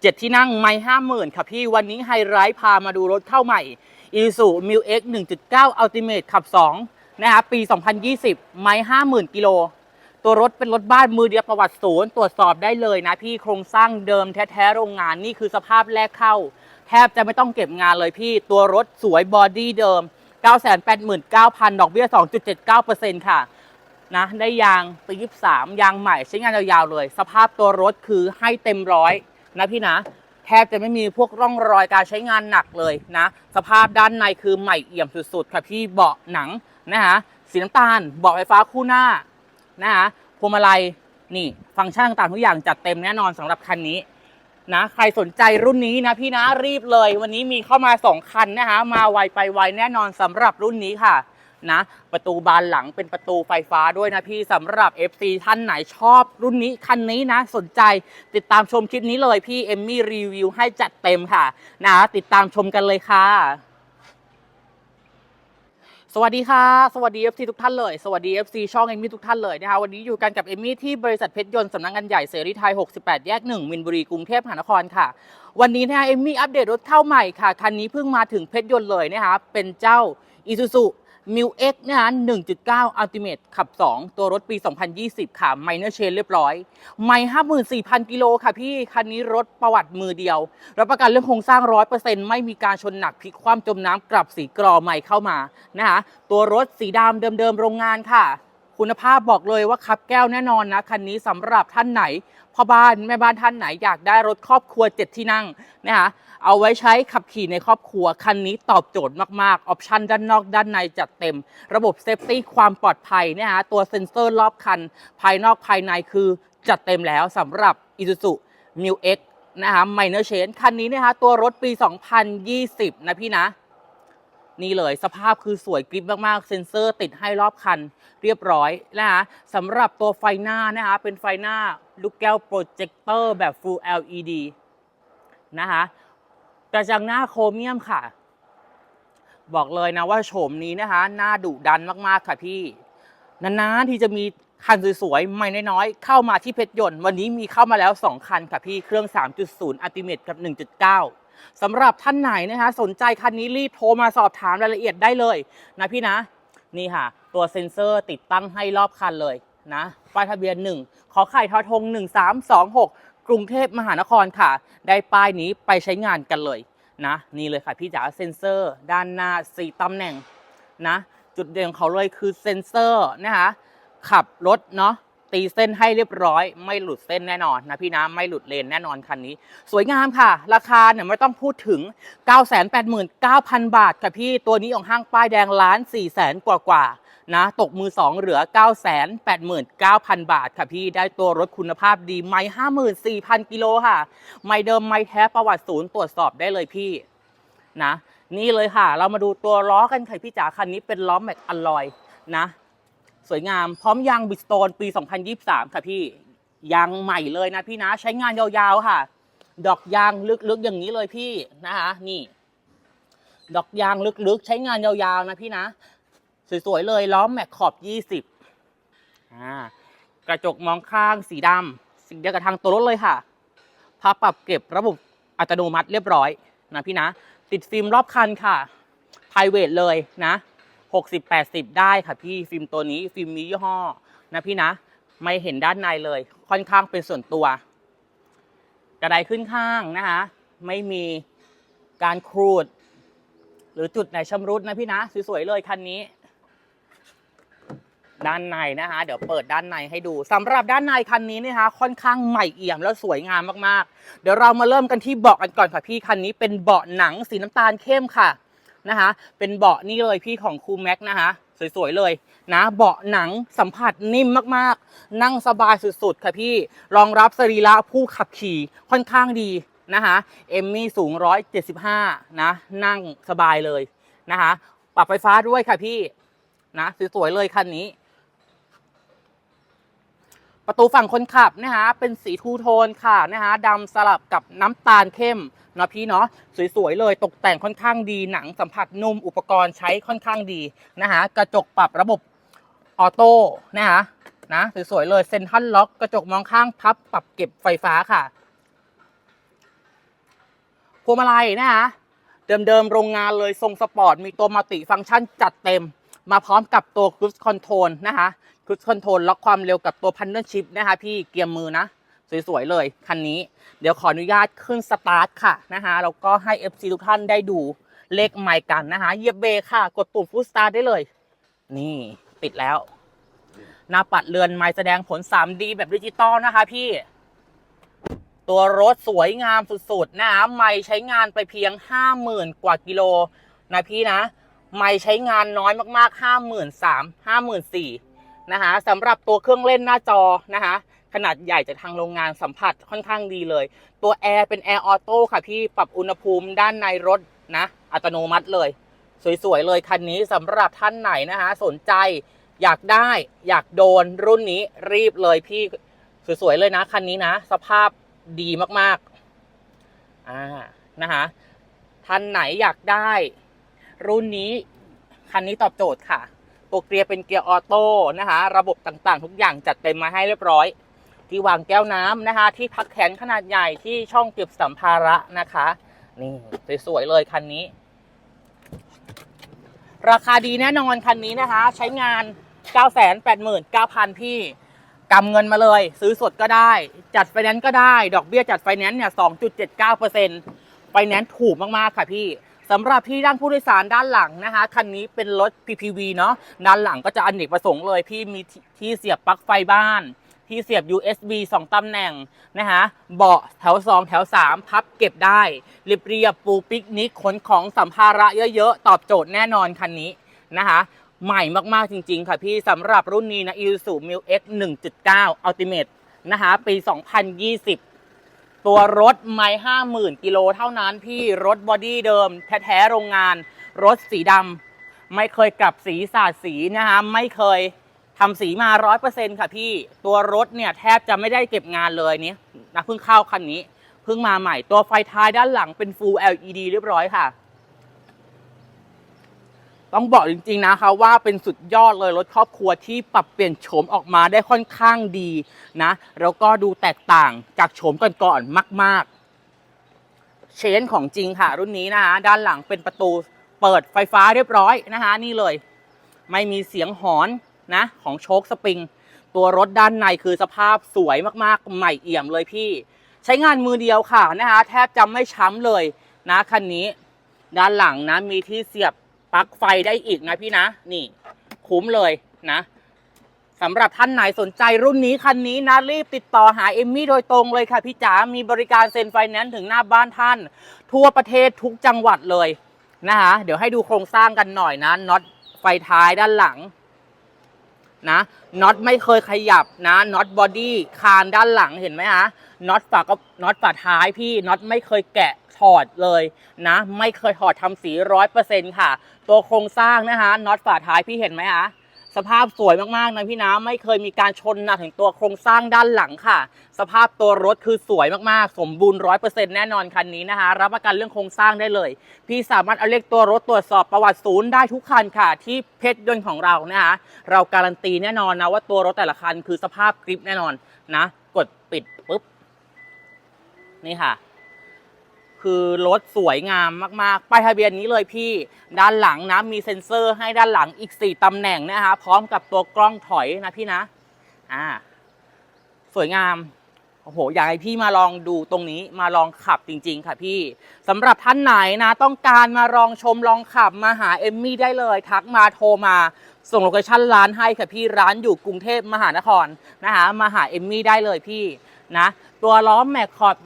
เจ็ดที่นั่งไม่ห้าหมื่นค่ะพี่วันนี้ไฮไลท์พามาดูรถเข้าใหม่ i s u m i l X 1.9 Ultimate ขับ2นะคะปี 2020 ไม่ห้าหมื่นกิโล ตัวรถเป็นรถบ้านมือเดียวประวัติศูนย์ตรวจสอบได้เลยนะพี่โครงสร้างเดิมแท้ๆโรงงานนี่คือสภาพแรกเข้า แทบจะไม่ต้องเก็บงานเลยพี่ ตัวรถสวยบอดี้เดิม 989,000 ดอกเบี้ย 2.79%ค่ะนะได้ยางปี 23 ยางใหม่ใช้งานยาวๆเลย สภาพตัวรถคือให้เต็มร้อย นะพี่นะแทบจะไม่มีพวกร่องรอยการใช้งานหนักเลยนะ สภาพด้านในคือใหม่เอี่ยมสุดๆค่ะพี่เบาะหนังนะคะสีน้ำตาลเบาะไฟฟ้าคู่หน้านะคะพวงมาลัยนี่ฟังก์ชันต่างๆทุกอย่างจัดเต็มแน่นอนสำหรับคันนี้นะใครสนใจรุ่นนี้นะพี่นะรีบเลย วันนี้มีเข้ามา 2 คันนะคะมาไวไปไวแน่นอนสำหรับรุ่นนี้ค่ะ นะ ประตูบานหลังเป็นประตูไฟฟ้าด้วยนะพี่สำหรับ FC ท่านไหนชอบรุ่นนี้คันนี้นะ สนใจติดตามชมคลิปนี้เลยพี่เอมมี่รีวิวให้จัดเต็มค่ะ นะ ติดตามชมกันเลยค่ะสวัสดีค่ะ สวัสดี FC ทุกท่านเลย สวัสดี FC ช่องเอมมี่ทุกท่านเลยนะคะวันนี้อยู่กันกับเอมมี่ที่บริษัทเพชรยนต์สำนักงานใหญ่เสรีไทย 68 แยก 1 มินบุรีกรุงเทพมหานครค่ะ วันนี้นะคะเอมมี่อัปเดตรถเข้าใหม่ค่ะ คันนี้เพิ่งมาถึงเพชรยนต์เลยนะคะเป็นเจ้า Isuzu m i l X นะคะ1.9 Ultimate ขับ 2 ตัวรถปี 2020 ค่ะ Minor Chain เรียบร้อย ไม่54,000 กิโลค่ะพี่ คันนี้รถประวัติมือเดียว รับประกันเรื่องโครงสร้าง 100%ไม่มีการชนหนักพลิกคว่ำจมน้ำกลับสีกรอใหม่เข้ามานะคะตัวรถสีดำเดิมๆโรงงานค่ะ คุณภาพบอกเลยว่าคับแก้วแน่นอนนะ คันนี้สำหรับท่านไหน พ่อบ้านแม่บ้านท่านไหนอยากได้รถครอบครัว7ที่นั่งนะคะเอาไว้ใช้ขับขี่ในครอบครัว คันนี้ตอบโจทย์มาก ๆ ออปชันด้านนอกด้านในจัดเต็ม ระบบเซฟตี้ความปลอดภัยเนยฮะตัวเซ็นเซอร์รอบคัน ภายนอกภายในคือจัดเต็มแล้วสำหรับ Isuzu m i l X นะคะไมเนอร์เชนคันนี้นะคะตัวรถปี 2020 นะพี่นะ นี่เลยสภาพคือสวยกริบมากๆ เซ็นเซอร์ติดให้รอบคันเรียบร้อยนะคะสำหรับตัวไฟหน้านะคะเป็นไฟหน้าลูกแก้วโปรเจคเตอร์แบบ Full LED นะคะกระจังหน้าโครเมียมค่ะ บอกเลยนะว่าโฉมนี้นะคะหน้าดุดันมากๆค่ะพี่นานๆที่จะมีคันสวยๆใหม่น้อยๆเข้ามาที่เพชรยนต์ วันนี้มีเข้ามาแล้ว 2 คันค่ะพี่เครื่อง 3.0อัติเมตกับ 1.9 สำหรับท่านไหนนะคะสนใจคันนี้รีบโทรมาสอบถามรายละเอียดได้เลยนะพี่นะนี่ค่ะ ตัวเซ็นเซอร์ติดตั้งให้รอบคันเลยนะป้ายทะเบียน 1 ขอไข่ทอทง 1326 กรุงเทพมหานครค่ะ ได้ป้ายนี้ไปใช้งานกันเลยนะนี่เลยค่ะพี่จ๋าเซ็นเซอร์ด้านหน้า 4ตำแหน่งนะจุดเด่นของเขาเลยคือเซ็นเซอร์นะคะขับรถเนาะ ตีเส้นให้เรียบร้อย ไม่หลุดเส้นแน่นอนนะพี่นะไม่หลุดเลนแน่นอนคันนี้ สวยงามค่ะ ราคาเนี่ยไม่ต้องพูดถึง 989,000 บาทค่ะพี่ตัวนี้ของห้างป้ายแดงล้าน4แสนกว่ากว่านะตกมือ 2 เหลือ 989,000 บาทค่ะพี่ได้ตัวรถคุณภาพดีไม่54,000 กิโลค่ะ ไม่เดิมไม่แท้ประวัติศูนย์ตรวจสอบได้เลยพี่นะนี่เลยค่ะ เรามาดูตัวล้อกันค่ะพี่จ๋าคันนี้เป็นล้อแม็กอลลอยนะ สวยงามพร้อมยางบิสโตนปี 2023 ค่ะพี่ยางใหม่เลยนะพี่นะใช้งานยาวๆค่ะ ดอกยางลึกๆอย่างนี้เลยพี่นะคะนี่ ดอกยางลึกๆ ใช้งานยาวๆนะพี่นะ สวยๆเลยล้อมแม็กขอบ 20อ่ากระจกมองข้างสีดำสีเดียวกับทางตัวรถเลยค่ะพับปรับเก็บระบบอัตโนมัติเรียบร้อยนะพี่นะ ติดฟิล์มรอบคันค่ะไพรเวทเลยนะ 60 80 ได้ค่ะพี่ฟิล์มตัวนี้ฟิล์มมียี่ห้อนะพี่นะ ไม่เห็นด้านในเลย ค่อนข้างเป็นส่วนตัว กระไดขึ้นข้างนะคะไม่มีการครูด หรือจุดไหนชำรุดนะพี่นะสวยๆเลยคันนี้ด้านในนะคะเดี๋ยวเปิดด้านในให้ดูสำหรับด้านในคันนี้นะคะค่อนข้างใหม่เอี่ยมแล้วสวยงามมากๆ เดี๋ยวเรามาเริ่มกันที่เบาะกันก่อนค่ะพี่คันนี้เป็นเบาะหนังสีน้ำตาลเข้มค่ะ นะคะ เป็นเบาะนี่เลยพี่ของครูแม็กนะคะ สวยๆเลยนะเบาะหนังสัมผัสนิ่มมากๆ นั่งสบายสุดๆ ค่ะพี่ รองรับสรีระผู้ขับขี่ค่อนข้างดีนะคะเอมมี่สูง 175 นะ นั่งสบายเลยนะคะ ปรับไฟฟ้าด้วยค่ะพี่นะสวยๆเลยคันนี้ ประตูฝั่งคนขับนะคะเป็นสีทูโทนค่ะนะคะดำสลับกับน้ำตาลเข้มเนาะพี่เนาะสวยๆเลยตกแต่งค่อนข้างดีหนังสัมผัสนุ่มอุปกรณ์ใช้ค่อนข้างดีนะคะกระจกปรับระบบออโต้นะคะนะสวยๆเลยเซ็นทรัลล็อกกระจกมองข้างพับปรับเก็บไฟฟ้าค่ะวงมาลัยนะคะเดิมๆโรงงานเลยทรงสปอร์ตมีตัวมัลติฟังก์ชันจัดเต็ม มาพร้อมกับตัว Cruise Control นะคะ Cruise Control ล็อกความเร็วกับตัว Paddle Shift นะคะพี่เกียร์มือนะ สวยๆเลยคันนี้ เดี๋ยวขออนุญาตขึ้นสตาร์ทค่ะนะคะแล้วก็ให้ FC ทุกท่านได้ดูเลขไมค์กันนะคะเหยียบเบรค่ะ กดปุ่มฟูสตาร์ทได้เลย นี่ติดแล้วหน้าปัดเรือนไม้แสดงผล 3D แบบดิจิตอลนะคะพี่ ตัวรถสวยงามสุดๆนะไม่ใช้งานไปเพียง 50,000 กว่ากิโลนะพี่นะ ไม่ใช้งานน้อยมากๆ 53,000 54,000 นะคะสำหรับตัวเครื่องเล่นหน้าจอนะคะขนาดใหญ่จากทางโรงงานสัมผัสค่อนข้างดีเลย ตัวแอร์เป็นแอร์ออโต้ค่ะพี่ปรับอุณหภูมิด้านในรถนะ อัตโนมัติเลย สวย ๆ เลยคันนี้สำหรับท่านไหนนะคะสนใจอยากได้อยากโดนรุ่นนี้รีบเลยพี่สวย ๆ เลยนะ คันนี้นะ สภาพดีมากๆอ่านะคะท่านไหนอยากได้ รุ่นนี้คันนี้ตอบโจทย์ค่ะ ตัวเกียร์เป็นเกียร์ออโต้นะคะระบบต่างๆ ทุกอย่างจัดเต็มมาให้เรียบร้อย ที่วางแก้วน้ำนะคะ ที่พักแขนขนาดใหญ่ที่ช่องเก็บสัมภาระนะคะ นี่สวยๆเลยคันนี้ ราคาดีแน่นอนคันนี้นะคะ ใช้งาน 989,000 พี่กำเงินมาเลย ซื้อสดก็ได้ จัดไฟแนนซ์ก็ได้ ดอกเบี้ยจัดไฟแนนซ์เนี่ย 2.79%ไฟแนนซ์ถูกมาก ๆ ค่ะพี่ สำหรับที่ด้านผู้โดยสารด้านหลังนะคะคันนี้เป็นรถ PPV เนาะด้านหลังก็จะอเนกประสงค์เลยพี่มีที่ที่เสียบปลั๊กไฟบ้าน ที่เสียบ USB 2ตำแหน่งนะคะเบาะแถว 2 แถว 3 พับเก็บได้เรียบเรียบปูปิกนิกขนของสัมภาระเยอะๆ ตอบโจทย์แน่นอนคันนี้นะคะใหม่มากๆจริง ๆ ค่ะพี่สำหรับรุ่นนี้นะ Isuzu Mil X 1.9 Ultimate นะคะปี 2020 ตัวรถไม่ห้าหมื่นกิโลเท่านั้นพี่รถบอดี้เดิม แท้ๆโรงงาน รถสีดำไม่เคยกลับสีสาดสีนะคะไม่เคยทำสีมาร้อยเปอร์เซ็นค่ะพี่ตัวรถเนี่ยแทบจะไม่ได้เก็บงานเลยเนี่ยนะเพิ่งเข้าคันนี้ เพิ่งมาใหม่ตัวไฟท้ายด้านหลังเป็น Full LED เรียบร้อยค่ะ ต้องบอกจริงๆนะคะว่าเป็นสุดยอดเลยรถครอบครัวที่ปรับเปลี่ยนโฉมออกมาได้ค่อนข้างดีนะ แล้วก็ดูแตกต่างจากโฉมก่อนๆมาก ๆ เชนของจริงค่ะ รุ่นนี้นะคะด้านหลังเป็นประตูเปิดไฟฟ้าเรียบร้อยนะคะนี่เลย ไม่มีเสียงหอนนะของโชคสปริง ตัวรถด้านในคือสภาพสวยมากๆ ใหม่เอี่ยมเลยพี่ ใช้งานมือเดียวค่ะนะคะแทบจะไม่ช้ำเลยนะคันนี้ ด้านหลังนะมีที่เสียบ ปลั๊กไฟได้อีกนะพี่นะ นี่ คุ้มเลยนะสำหรับท่านไหนสนใจรุ่นนี้คันนี้นะรีบติดต่อหาเอมมี่โดยตรงเลยค่ะพี่จ๋ามีบริการเซ็นไฟแนนซ์ถึงหน้าบ้านท่าน ทั่วประเทศทุกจังหวัดเลยนะคะเดี๋ยวให้ดูโครงสร้างกันหน่อยนะน็อตไฟท้ายด้านหลัง นะน็อตไม่เคยขยับนะน็อตบอดี้คานด้านหลังเห็นไหมฮะน็อตฝาก็น็อตฝาท้ายพี่น็อตไม่เคยแกะถอดเลยนะ ไม่เคยถอดทำสีร้อยเปอร์เซ็นต์ค่ะ ตัวโครงสร้างนะคะน็อตฝาท้ายพี่เห็นไหมฮะ สภาพสวยมากๆนะพี่นะไม่เคยมีการชนหนะถึงตัวโครงสร้างด้านหลังค่ะ สภาพตัวรถคือสวยมากๆ สมบูรณ์ร้อยเปอร์เซ็นแน่นอนคันนี้นะคะ รับประกันเรื่องโครงสร้างได้เลย พี่สามารถเอาเลขตัวรถตรวจสอบประวัติศูนย์ได้ทุกคันค่ะ ที่เพชรยนต์ของเรานะคะเราการันตีแน่นอนนะว่าตัวรถแต่ละคันคือสภาพกริปแน่นอนนะ กดปิดปุ๊บนี่ค่ะ คือรถสวยงามมากๆป้ายทะเบียนนี้เลยพี่ด้านหลังนะมีเซ็นเซอร์ให้ด้านหลังอีก 4 ตำแหน่งนะคะพร้อมกับตัวกล้องถอยนะพี่นะอ่าสวยงามโอ้โหอยากให้พี่มาลองดูตรงนี้มาลองขับจริง ๆ ค่ะพี่สำหรับท่านไหนนะต้องการมาลองชมลองขับมาหาเอมมี่ได้เลย ทักมาโทรมา ส่งโลเคชั่นร้านให้ค่ะพี่ร้านอยู่กรุงเทพมหานครนะคะมาหาเอมมี่ได้เลยพี่ นะตัวล้อแม็กขอบ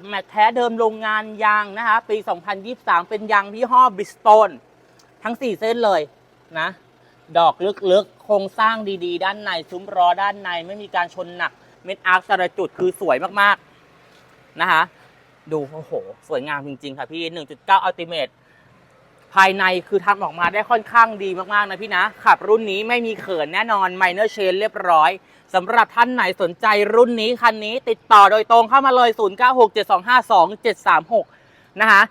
20 แม็กแท้เดิมโรงงานยางนะคะ ปี 2023 เป็นยางยี่ห้อบริสโตนทั้ง 4 เส้นเลยนะ ดอกลึกๆ โครงสร้างดีๆ ด้านใน ซุ้มล้อด้านใน ไม่มีการชนหนัก เม็ดอาร์คแต่ละจุดคือสวยมากๆ นะคะ ดู โอ้โห สวยงามจริงๆ ค่ะพี่ 1.9 Ultimate ภายในคือทำออกมาได้ค่อนข้างดีมากๆนะพี่นะ ขับรุ่นนี้ไม่มีเขินแน่นอน Minor Chain เรียบร้อยสำหรับท่านไหนสนใจรุ่นนี้คันนี้ติดต่อโดยตรงเข้ามาเลย 0967252736นะคะ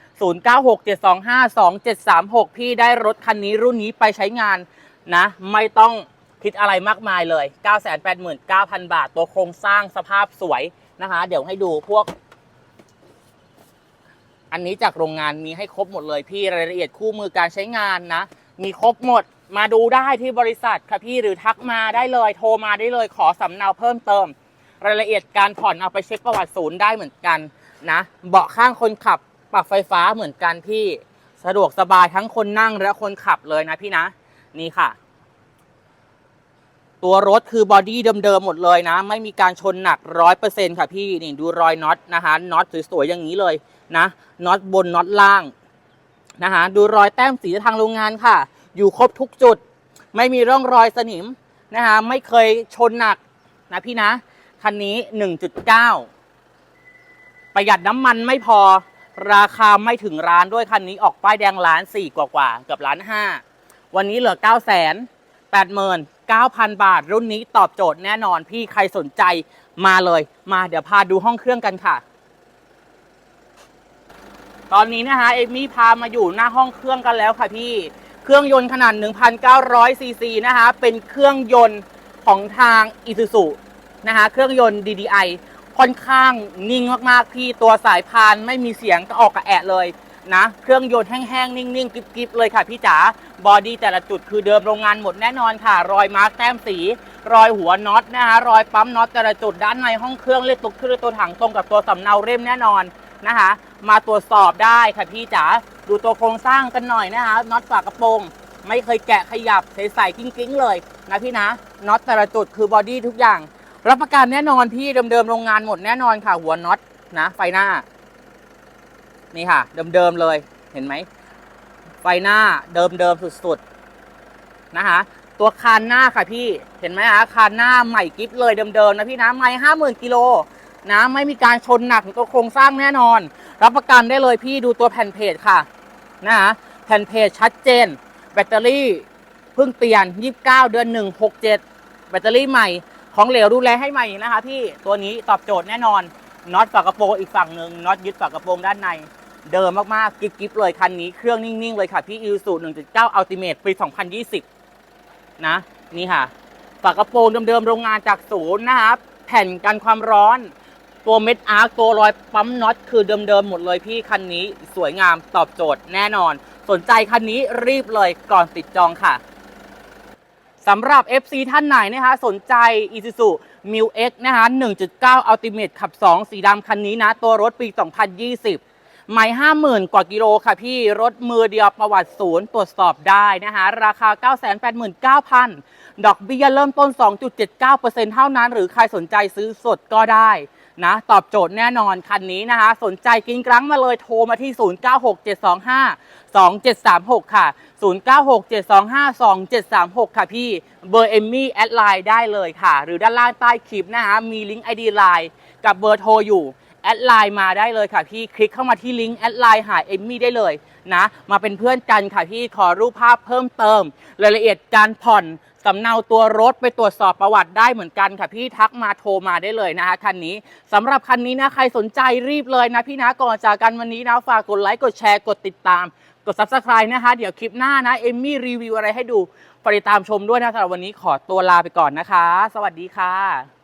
0967252736 พี่ได้รถคันนี้รุ่นนี้ไปใช้งานนะ ไม่ต้องคิดอะไรมากมายเลย 989,000 บาท ตัวโครงสร้างสภาพสวยนะคะ เดี๋ยวให้ดูพวก อันนี้จากโรงงานมีให้ครบหมดเลยพี่รายละเอียดคู่มือการใช้งานนะ มีครบหมดมาดูได้ที่บริษัทค่ะพี่หรือทักมาได้เลยโทรมาได้เลยขอสำเนาเพิ่มเติม รายละเอียดการผ่อนเอาไปเช็คประวัติศูนย์ได้เหมือนกันนะเบาะข้างคนขับปรับไฟฟ้าเหมือนกันพี่สะดวกสบายทั้งคนนั่งและคนขับเลยนะพี่นะ นี่ค่ะ ตัวรถคือบอดี้เดิมๆหมดเลยนะ ไม่มีการชนหนักร้อยเปอร์เซ็นต์ค่ะพี่นี่ดูรอยน็อตนะคะน็อตสวยๆอย่างนี้เลย นะน็อตบนน็อตล่างนะคะดูรอยแต้มสีทางโรงงานค่ะ อยู่ครบทุกจุด ไม่มีร่องรอยสนิมนะคะไม่เคยชนหนักนะพี่นะคันนี้ 1.9 ประหยัดน้ำมันไม่พอราคาไม่ถึงร้านด้วยคันนี้ออกป้ายแดงล้านสี่กว่ากว่าเกือบล้านห้าวันนี้เหลือ 9 8 9 0 0 0 บาท รุ่นนี้ตอบโจทย์แน่นอนพี่ใครสนใจมาเลย มาเดี๋ยวพาดูห้องเครื่องกันค่ะ ตอนนี้นะคะเอมมี่พามาอยู่หน้าห้องเครื่องกันแล้วค่ะพี่ เครื่องยนต์ขนาด 1,900 ซีซีนะคะ เป็นเครื่องยนต์ของทาง Isuzu นะคะ เครื่องยนต์ DDI ค่อนข้างนิ่งมากๆพี่ ตัวสายพานไม่มีเสียงก็ออกกระแอะเลยนะ เครื่องยนต์แห้งๆ นิ่งๆกริบๆ เลยค่ะพี่จ๋า บอดี้แต่ละจุดคือเดิมโรงงานหมดแน่นอนค่ะ รอยมาร์กแต้มสี รอยหัวน็อตนะคะ รอยปั๊มน็อตแต่ละจุดด้านในห้องเครื่องเลขตุกคือตัวถังตรงกับตัวสำเนาเล่มแน่นอน นะคะ มาตรวจสอบได้ค่ะพี่จ๋าดูตัวโครงสร้างกันหน่อยนะคะน็อตฝากระโปรง ไม่เคยแกะขยับใสๆกิ้งๆ เลยนะพี่นะน็อตแต่ละจุดคือบอดี้ทุกอย่าง รับประกันแน่นอนพี่เดิมๆโรงงานหมดแน่นอนค่ะหัวน็อตนะ ไฟหน้า นี่ค่ะ เดิมๆเลยเห็นไหมไฟหน้าเดิมๆสุดๆนะคะตัวคานหน้าค่ะพี่เห็นไหมคะคานหน้าใหม่กิ๊บเลยเดิมๆนะพี่นะไม่ห้าหมื่นกิโล นะไม่มีการชนหนักตัวโครงสร้างแน่นอน รับประกันได้เลยพี่ดูตัวแผ่นเพจค่ะนะคะแผ่นเพจชัดเจน แบตเตอรี่เพิ่งเปลี่ยน 29 เดือน 1 67 แบตเตอรี่ใหม่ของเหลวดูแลให้ใหม่นะคะพี่ตัวนี้ตอบโจทย์แน่นอนน็อตฝากระโปรงอีกฝั่งหนึ่งน็อตยึดฝากระโปรงด้านใน เดิมมากๆ กิ๊บๆเลยคันนี้เครื่องนิ่งๆ เลยค่ะพี่อิ s u 1.9 Ultimate ปี 2020 นะ นี่ค่ะฝากระโปรงเดิมๆโรงงานจากศูนย์นะครับแผ่นกันความร้อน ตัวเม็ดอาร์คตัวรอยปั๊มน็อตคือเดิมๆหมดเลยพี่คันนี้สวยงามตอบโจทย์แน่นอน สนใจคันนี้รีบเลยก่อนติดจองค่ะสำหรับ FC ท่านไหนนะคะสนใจ Isuzu m i l X นะคะ1.9 Ultimate ขับ 2 สีดำคันนี้นะ ตัวรถปี 2020ไม่50,000 กว่ากิโลค่ะพี่รถมือเดียวประวัติศูนย์ตรวจสอบได้นะคะราคา 989,000 ดอกเบี้ยเริ่มต้น 2.79%เท่านั้น หรือใครสนใจซื้อสดก็ได้ นะตอบโจทย์แน่นอนคันนี้นะคะ สนใจกินกรั้งมาเลยโทรมาที่ 0967252736 ค่ะ 0967252736 ค่ะพี่ เบอร์เอมมี่แอดไลน์ได้เลยค่ะ หรือด้านล่างใต้คลิปนะคะมีลิงก์ ID ไลน์กับเบอร์โทรอยู่แอดไลน์มาได้เลยค่ะพี่คลิกเข้ามาที่ลิงก์แอดไลน์หาเอมมี่ได้เลยนะ มาเป็นเพื่อนกันค่ะพี่ขอรูปภาพเพิ่มเติม รายละเอียดการผ่อน สำเนาตัวรถไปตรวจสอบประวัติได้เหมือนกันค่ะพี่ทักมาโทรมาได้เลยนะคะคันนี้สำหรับคันนี้นะใครสนใจรีบเลยนะพี่นะก่อนจากกันวันนี้นะฝากกดไลค์กดแชร์กดติดตาม กด subscribe นะคะ เดี๋ยวคลิปหน้านะเอมมี่รีวิวอะไรให้ดูฝากติดตามชมด้วยนะสำหรับวันนี้ขอตัวลาไปก่อนนะคะ สวัสดีค่ะ